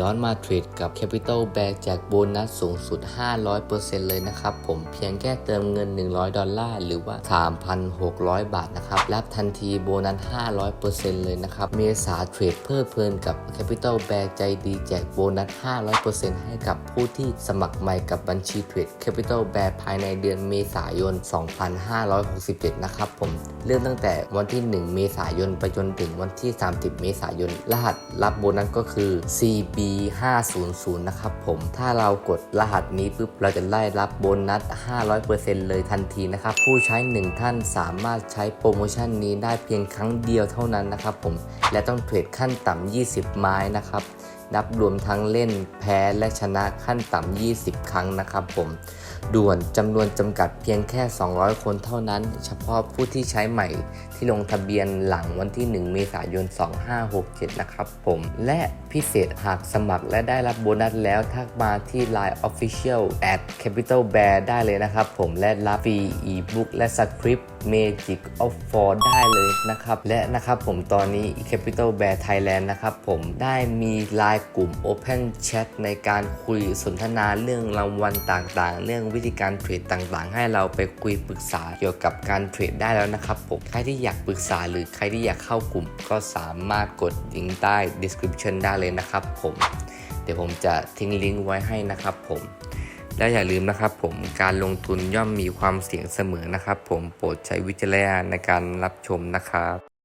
ร้อนมาเทรดกับ Capital Bear แจกโบนัสสูงสุด 500%เลยนะครับ ผมเพียงแค่เติมเงิน 100 ดอลลาร์ หรือว่า 3,600 บาทนะครับ รับทันทีโบนัส 500%เลยนะครับ เมษาเทรดเพลิดเพลินกับ Capital Bear ใจดีแจกโบนัส 500%ให้กับผู้ที่สมัครใหม่กับบัญชีเทรด Capital Bear ภายในเดือนเมษายน 2567 นะครับผมเริ่มตั้งแต่วันที่ 1 เมษายนไปจนถึงวันที่ 30 เมษายน รหัสรับโบนัสก็คือ CB 500 นะครับผม ถ้าเรากดรหัสนี้ปุ๊บเราจะได้รับโบนัส 500%เลยทันทีนะครับ ผู้ใช้ 1 ท่านสามารถใช้โปรโมชั่นนี้ได้เพียงครั้งเดียวเท่านั้นนะครับผม และต้องเทรดขั้นต่ำ 20 ไม้นะครับ นับรวมทั้งเล่นแพ้และชนะขั้นต่ำ 20 ครั้งนะครับผมด่วนจำนวนจำกัดเพียงแค่ 200 คนเท่านั้น เฉพาะผู้ที่ใช้ใหม่ที่ลงทะเบียนหลังวันที่ 1 เมษายน 2567 นะครับผม และพิเศษหากสมัครและได้รับโบนัสแล้วทักมาที่ Line Official at Capital Bear ได้เลยนะครับผมและรับฟรีอีบุ๊กและสคริปต์ Magic of Four ได้เลยนะครับ และนะครับผมตอนนี้ Capital Bear Thailand นะครับผมได้มีไลน์กลุ่ม Open Chat ในการคุยสนทนาเรื่องรางวัลต่างๆ เรื่องวิธีการเทรดต่างๆ ให้เราไปคุยปรึกษาเกี่ยวกับการเทรดได้แล้วนะครับผมใครที่อยากปรึกษาหรือใครที่อยากเข้ากลุ่ม ก็สามารถกดลิงก์ใต้ description ได้เลยนะครับผมเดี๋ยวผมจะทิ้งลิงก์ไว้ให้นะครับผมและอย่าลืมนะครับผมการลงทุนย่อมมีความเสี่ยงเสมอนะครับ ผมโปรดใช้วิจารณญาณในการรับชมนะครับ